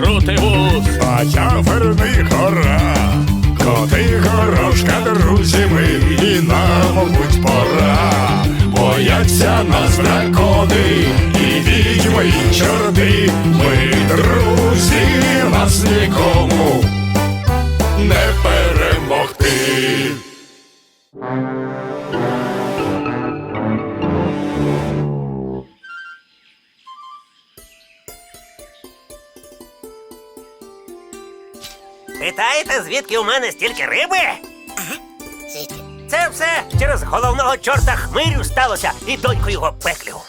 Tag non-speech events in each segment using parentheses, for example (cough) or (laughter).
крутивус. А я верний гора. Коти горошка, друзі ми, і нам, мабуть, пора. Бояться нас дракони, і відьми, і чорти. Ми друзі, нас нікому не перемогти. Питаєте, звідки у мене стільки риби? Звідки? Це все через головного чорта хмирю сталося і доньку його пеклю.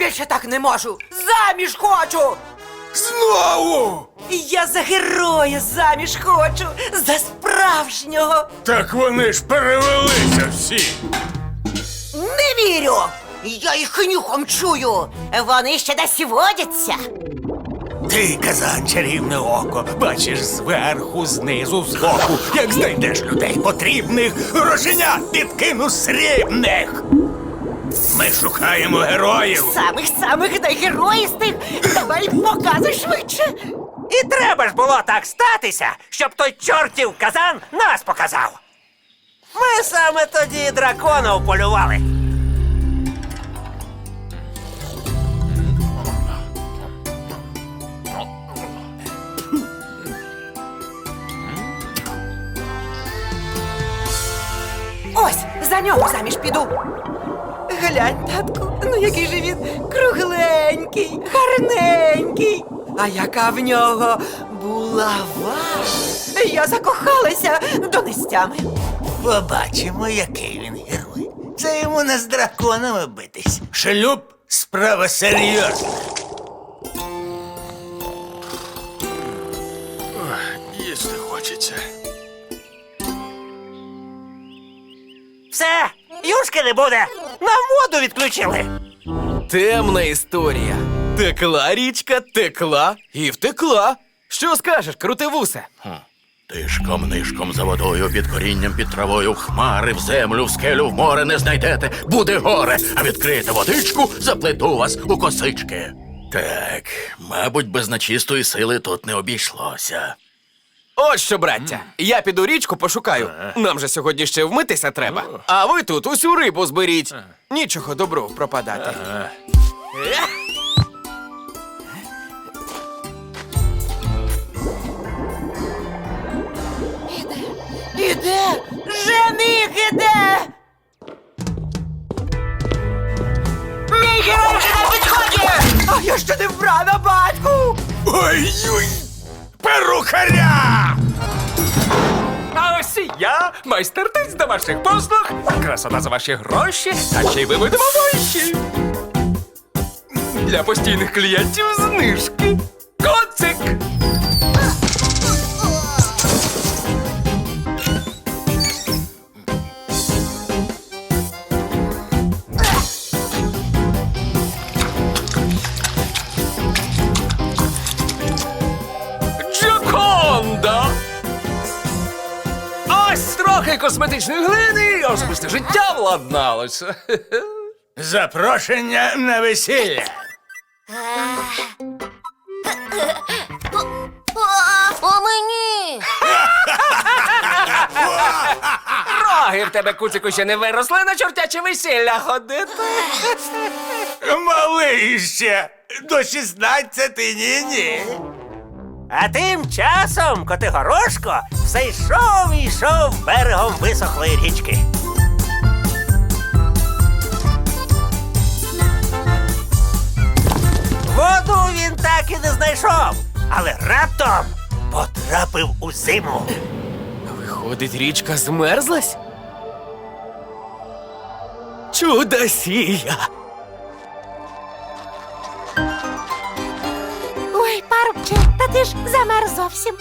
Більше так не можу. Заміж хочу. Знову! Я за героя заміж хочу. За справжнього. Так вони ж перевелися всі. Не вірю. Я їх нюхом чую. Вони ще десь водяться. Ти, казан, чарівне око, бачиш зверху, знизу, збоку, як знайдеш людей потрібних, грошенят підкину срібних. Ми шукаємо героїв. Самих самих найгероїстих. Давай показуй швидше. І треба ж було так статися, щоб той чортів казан нас показав. Ми саме тоді дракона уполювали. Ось, за нього заміж піду. Глянь, татку, ну який же він кругленький, гарненький. А яка в нього булава. Я закохалася до нестями. Побачимо, який він герой. Це йому не з драконами битись. Шлюб справа серйозна. Їсти хочеться. Все, юшки не буде. Нам воду відключили. Темна історія. Текла річка, текла і втекла. Що скажеш, крутивусе? Тишком нишком за водою, під корінням, під травою, в хмари, в землю, в скелю, в море не знайдете, буде горе, а відкриєте водичку, заплету вас у косички. Так, мабуть, без нечистої сили тут не обійшлося. От що, браття, я піду річку пошукаю. Нам же сьогодні ще вмитися треба. А ви тут усю рибу зберіть. Нічого добру пропадати. Іде! Жених іде! Мій герой вже на підході! А я ще не вбрана, батьку! Ой-ой! Я, майстертець домашніх послуг, красота за ваші гроші, а ще й ви видимовищі. Для постійних клієнтів знижки. Коцик! Ось косметичної глини, і особисте життя владналося. Запрошення на весілля. А мені! Роги в тебе, куцику, ще не виросли на чортяче весілля ходити. Малий ще. До 16 ні-ні. А тим часом Котигорошко все йшов і йшов берегом висохлої річки. Воду він так і не знайшов, але раптом потрапив у зиму. Виходить, річка змерзлась? Чудосія! Ти ж замер зовсім.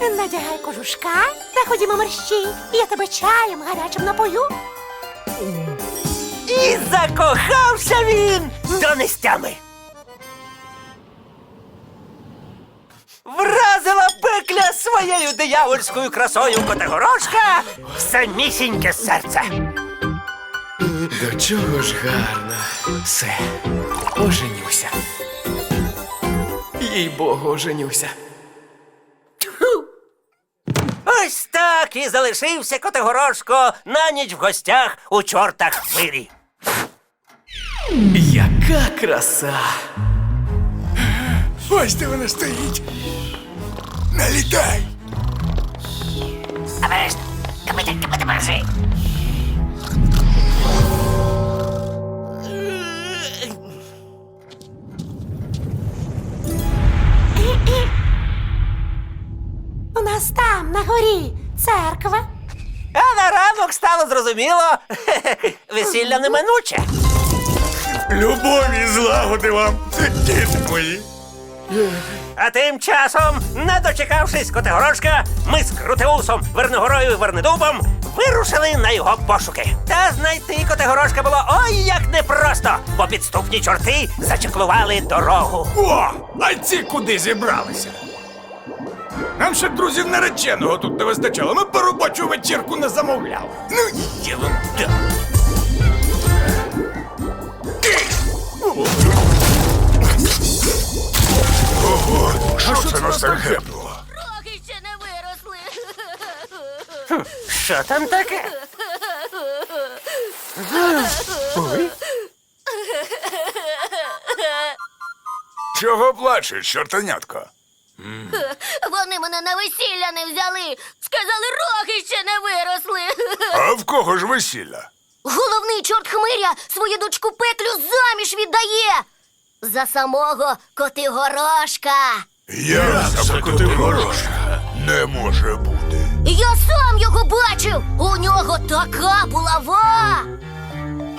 Надягай кожушка та ходімо мерщій. Я тебе чаєм гарячим напою. І закохався він до нестями. Вразила пекля своєю диявольською красою Котигорошка в самісіньке серце. До чого ж гарно. Все, оженюся. Їй богу, оженюся. Ось так і залишився Котигорошко на ніч в гостях у чортах хвирі. Яка краса! Ось де вона стоїть. Налітай. У на горі, церква. А на ранок стало зрозуміло, (laughs) весілля неминуче. Любові і злагоди вам, діти мої. А тим часом, не дочекавшись Котигорошка, ми з Крутеусом, Верногорою і Вернедубом вирушили на його пошуки. Та знайти Котигорошка було ой як непросто, бо підступні чорти зачеклували дорогу. О, а ці куди зібралися? Нам ще друзів нареченого тут не вистачало. Ми по робочу вечірку не замовляли. Ну, я вам дам. Що це нас так гепнуло? Роги ще не виросли. Що там таке? Чого плачеш, чортанятко? Вони мене на весілля не взяли. Сказали, роги ще не виросли. А в кого ж весілля? Головний чорт хмиря свою дочку пеклю заміж віддає. За самого Котигорошка. Я за Котигорошка. Не може бути. Я сам його бачив. У нього така булава.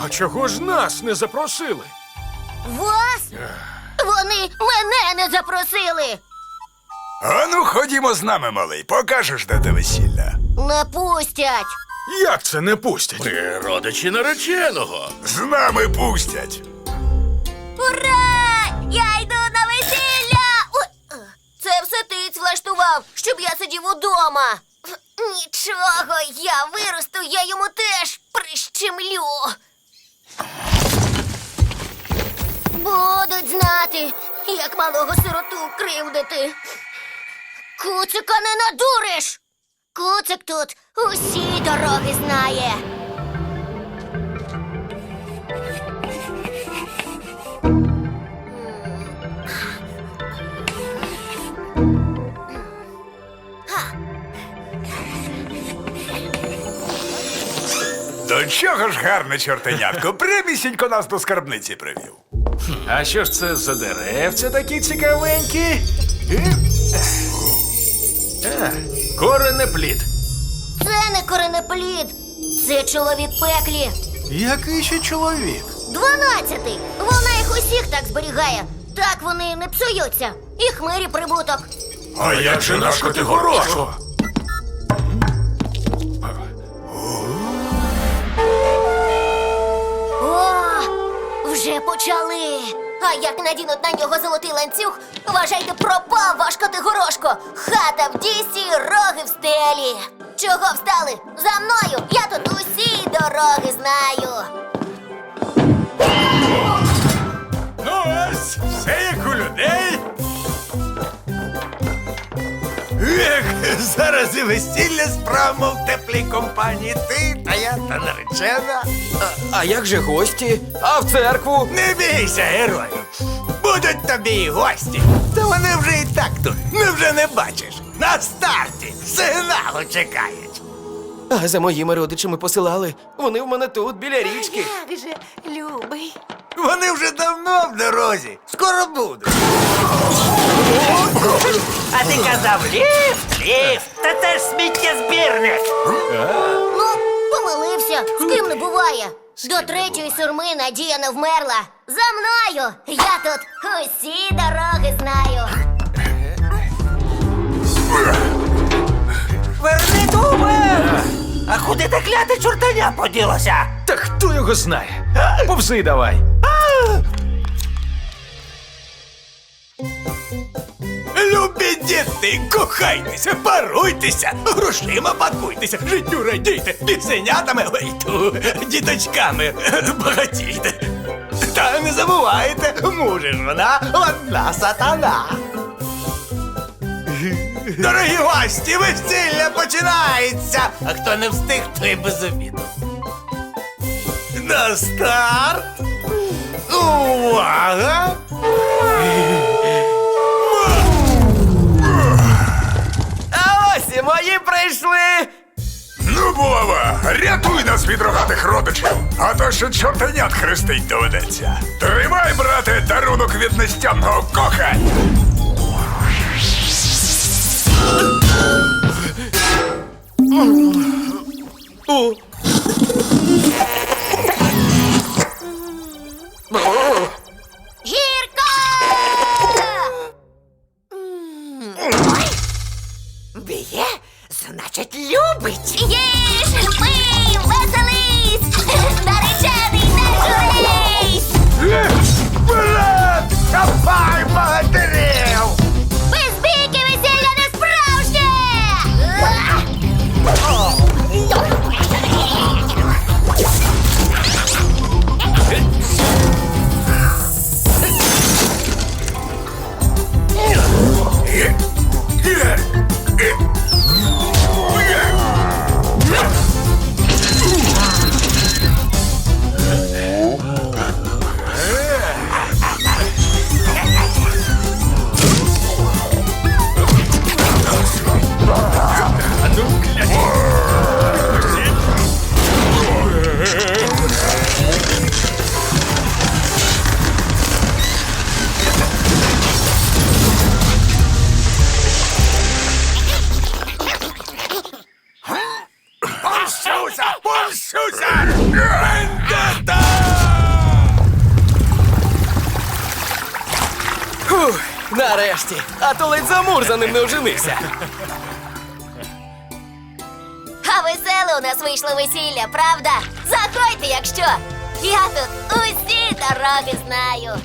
А чого ж нас не запросили? Вас? Вони мене не запросили. А ну ходімо з нами, малий, покажеш, де те весілля. Не пустять. Як це не пустять? Ми родичі нареченого. З нами пустять. Ура! Я йду на весілля! Ой, е, Це все тиць влаштував, щоб я сидів удома. Нічого, я виросту, я йому теж прищемлю. Будуть знати, як малого сироту кривдити. Куцика не надуриш. Куцик тут усі дороги знає. До чого ж гарне чортенятко, прямісінько нас до скарбниці привів. А що ж це за деревця такі цікавенькі? Коренеплід. Це не коренеплід, це чоловік пеклі. Який ще чоловік? Дванадцятий. Вона їх усіх так зберігає. Так вони не псуються. І хмирі прибуток. А як же наш Котигорошко? О, вже почали. А як надінуть на нього золотий ланцюг, вважайте, пропав ваш Котигорошко. Хата в дісі, роги в стелі. Чого встали? За мною! Я тут усі дороги знаю. Ну ось, все як у людей. Ех, зараз і весілля справимо в теплій компанії. Ти та я та наречена. А як же гості? А в церкву? Не бійся, герою. Будуть тобі і гості. Та вони вже і так тут. Не вже не бачиш. На старті сигналу чекають. А за моїми родичами посилали. Вони в мене тут, біля річки. Як же, любий. Вони вже давно в дорозі. Скоро будуть. А ти казав ліфт, ліфт, та це ж сміттєзбірник. Ну, помилився, з ким не буває. До третьої сурми надія не вмерла. За мною! Я тут усі дороги знаю. Верни дубе! А куди те кляте чортаня поділося? Та хто його знає? Повзи давай. Любі діти, кохайтеся, паруйтеся, грошима пакуйтеся, життю радійте, пісенятами, ой, ту, діточками багатійте. Не забувайте, муже ж вона одна сатана. Дорогі гості, весілля починається! А хто не встиг, той без обіду. На старт! Увага! А ось і мої прийшли. Вова, рятуй нас від рогатих родичів, а то ще чортенят хрестить доведеться. Тримай, брате, дарунок від нестямного коха. Гірко! Б'є, значить, любить. Їж, пий, веселись! Наречений, не журись! Вперед! Хапай Фух, нарешті. А то ледь замур за ним не оженився. А веселе у нас вийшло весілля, правда? Заходьте, якщо! Я тут усі дороги знаю.